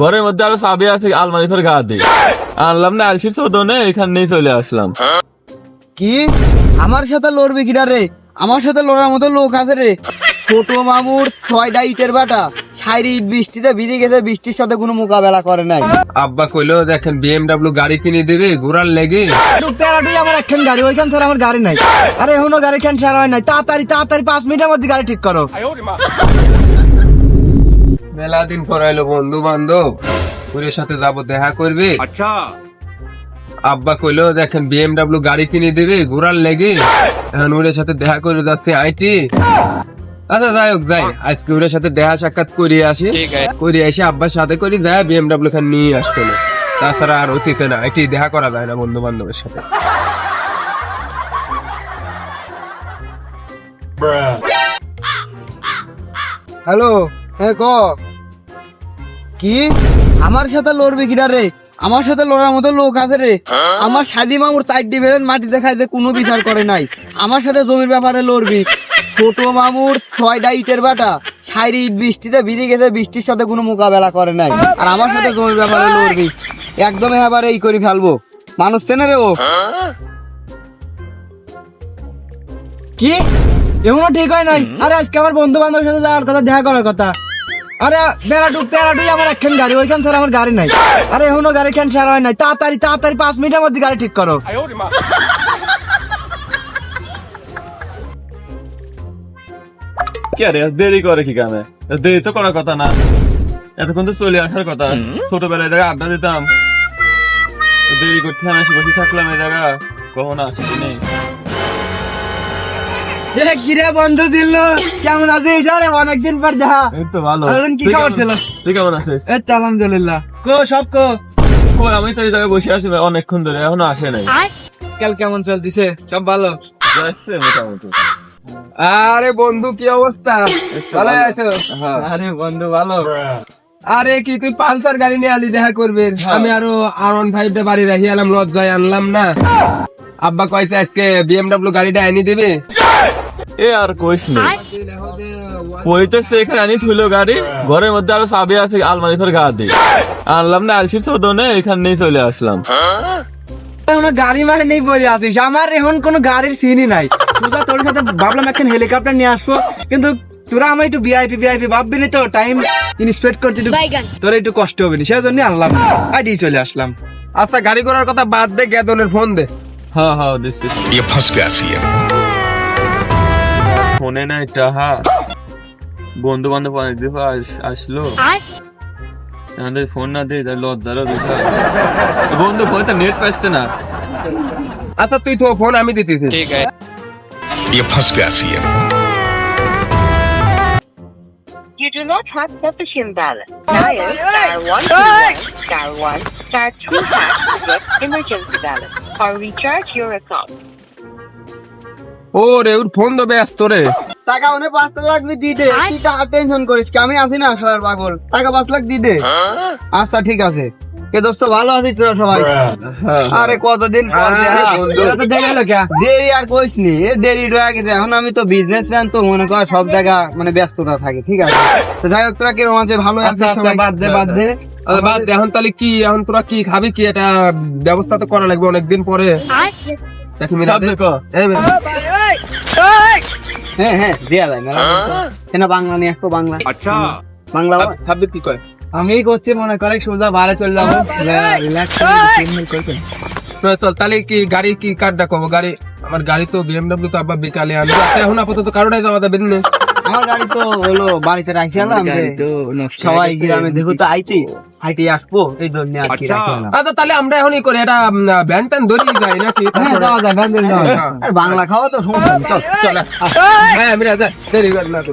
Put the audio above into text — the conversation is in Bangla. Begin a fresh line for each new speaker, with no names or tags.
ঘরের মধ্যে আরও চাবি আছে আলমারি ফের গা দিয়ে আনলাম না আলসির চোদনে এখানেই চলে আসলাম।
কি? আমার সাথে লড়বে কিনা রে? আমার সাথে লড়ার মতো লোক আছে রে। ছোট মামুর ছয়টা ইটের বাটা। সাইরি ইট বৃষ্টিতে ভিজে গেছে বৃষ্টির সাথে কোনো মোকাবেলা করে নাই।
আব্বা কইলো দেখেন বিএমডাব্লিউ গাড়ি কিনে দিবে ঘোরার লেগে।
প্যারাডুই আমার একখান গাড়ি ওইখান ছাড়া আমার গাড়ি নাই। আরে এখনও গাড়ি খান ছাড়া হয় নাই। তাড়াতাড়ি তাড়াতাড়ি পাঁচ মিনিটের মধ্যে গাড়ি ঠিক করো।
মেলা দিন পর এলো বন্ধু বান্ধব ওদের সাথে যাব দেখা করবে। আচ্ছা। আব্বা কইলো দেখেন বিএমডাব্লিউ গাড়ি কিনে দিবে ঘোরার লেগে। এখন ওদের সাথে দেখা করে যাচ্ছে আইটি। আচ্ছা যাই হোক যাই। আজকে ওদের সাথে দেখা সাক্ষাৎ করিয়ে আসি। করে এসে আব্বার সাথে করি যায় বিএমডাব্লিউ খান নিয়ে আসতো না। তাছাড়া আর অতীতে না আইটি দেখা করা যায় না বন্ধু বান্ধবের সাথে।
হ্যালো হ্যাঁ ক? কি? আমার সাথে লড়বি কিনা রে? আমার সাথে লড়ার মতো লোক আছে রে। আমার সাদি মামুর চার ডিভিশন মাটি দেখায় যে কোনো বিচার করে নাই। আমার সাথে জমির ব্যাপারে লড়বি। ছোট মামুর ছয়টা ইটের বাটা। সাইরি ইট বৃষ্টিতে ভিজে গেছে, বৃষ্টির সাথে কোনো মোকাবেলা করে নাই। আর আমার সাথে জমির ব্যাপারে লড়বি। একদম এবারে এই করে ফেলব। মানুষ চেনে রে ও। কি? এখনও ঠিক হয় নাই? আরে আজকে আমার বন্ধু বান্ধবের সাথে যাওয়ার কথা, দেখা করার কথা। আরে আমার একখান গাড়ি ওইখান ছাড়া আমার গাড়ি নাই। আরে এখনও গাড়ি খান হয় নাই? তাড়াতাড়ি তাড়াতাড়ি পাঁচ মিনিটের মধ্যে গাড়ি ঠিক করো।
কি আরে দেরি করে কি কামে? দেরি তো করার কথা না। এতক্ষণ তো চলে আসার কথা। ছোটবেলায় দেখা আড্ডা দিতাম। দেরি করতে আমি বসে থাকলাম এই জায়গা। কখন আসি নেই
কিরে বন্ধু দিল কেমন আছিস? আরে অনেকদিন পর দেখা।
তো ভালো।
কি খবর ছিল?
তুই কেমন আছিস?
এই তো আলহামদুলিল্লাহ। কো সব কো।
কই, আমি তো এই জায়গায় বসে আছি অনেকক্ষণ ধরে এখনও আসে নাই।
কাল কেমন চলতিছে? সব ভালো?
যাচ্ছে মোটামুটি।
আরে বন্ধু কি অবস্থা? ভালো আছো?
হ্যাঁ।
আরে বন্ধু ভালো।
আরে কি তুই পালসার গাড়ি নিয়ে আলি দেখা করবে। আমি আরও আর ওয়ান ফাইভটা বাড়ি রাখি আলাম লজ্জায় আনলাম না। আব্বা কয়েছে আজকে বিএমডাব্লিউ গাড়িটা এনে দেবে?
এ আর কইস নি। কইতেছে এখানে আনি থুইলো গাড়ি। ঘরের মধ্যে আরও চাবি আছে আলমারি ফের গা দিয়ে আনলাম না আলসির চোদনে এখানেই চলে আসলাম।
এখনও গাড়ি মারে নেই পড়ে আছিস। আমার এখন কোনো গাড়ির সিনই নাই। সোজা তোর সাথে ভাবলাম এখন হেলিকপ্টার নিয়ে আসব। কিন্তু তোরা আমার একটু ভিআইপি ভিআইপি ভাববি না তো টাইম ইনস্পেক্ট করতে একটু তোরা একটু কষ্ট হবে না। সেজন্য আনলাম। আইডি চলে আসলাম।
আচ্ছা গাড়ি করার কথা বাদ দে গেদনের ফোন দে।
হ্যাঁ হ্যাঁ দিচ্ছি
ये फंस गया सी है
ফোনে নাই টাহা বন্ধু বান্ধব অনেক দিন পর আস- আসলো আমাদের ফোন না দিই তাহলে লজ্জারও বিষয় বন্ধু ফোনে তো নেট পাচ্ছে না
আচ্ছা তুই তো ফোন আমি দিতেছি
ये फंस गया सी है
You do not have sufficient balance. Dial star one two one, star one, star two hash to get emergency balance Or recharge your account.
ও রে ওর ফোন তো ব্যস্ত রে।
টাকা অনেক পাঁচ লাখ দি। দে তুই টাকা টেনশন করিস কি? আমি আছি না সার পাগল। টাকা পাঁচ লাখ দি। দে আচ্ছা ঠিক আছে। কে দোস্ত ভালো আছিস তোরা সবাই? আরে কতদিন পর দেখা। তো দেখা? দেরি আর কইস নি এ দেরি রয়ে গেছে। এখন আমি তো বিজনেস ম্যান তো মনে কর সব জায়গা মানে ব্যস্ততা থাকে ঠিক আছে? তো যাই হোক তোরা কীরকম আছে ভালো আছিস সবাই? বাদ দে বাদ দে।
আচ্ছা, বাদ দে, এখন তাহলে কি এখন তোরা কি খাবি কি? এটা ব্যবস্থা তো করা লাগবে অনেকদিন পরে। দেখি মিরা
দেখো।
এই মিরা।
হ্যাঁ হ্যাঁ দেয়া যায় মেলা। কেন বাংলা নিয়ে আসব বাংলা? আচ্ছা। বাংলা বল।
কি কয়?
আমি করছি মনে করে সোজা বাড়ি চলে যাব। রিল্যাক্স
চল তাহলে কি গাড়ি কি কার ডাকবো গাড়ি আমার গাড়ি তো বিএমডব্লিউ তো আব্বা বিকালে আনবে। তো এখন আপাতত কারোটাই যাওয়া যাবে না।
আমার গাড়ি তো হলো বাড়িতে রাখি আলাম সবাই গ্রামে দেখো তো আইছি হাইটে আসব এই জন্য আর কি
আচ্ছা। তাহলে আমরা এখনই করি এটা ভ্যান ট্যান ধরি যাই নাকি?
হ্যাঁ। আর বাংলা খাওয়া তো সমস্যা চল
চল হ্যাঁ মিরা যা দেরি কর না তো।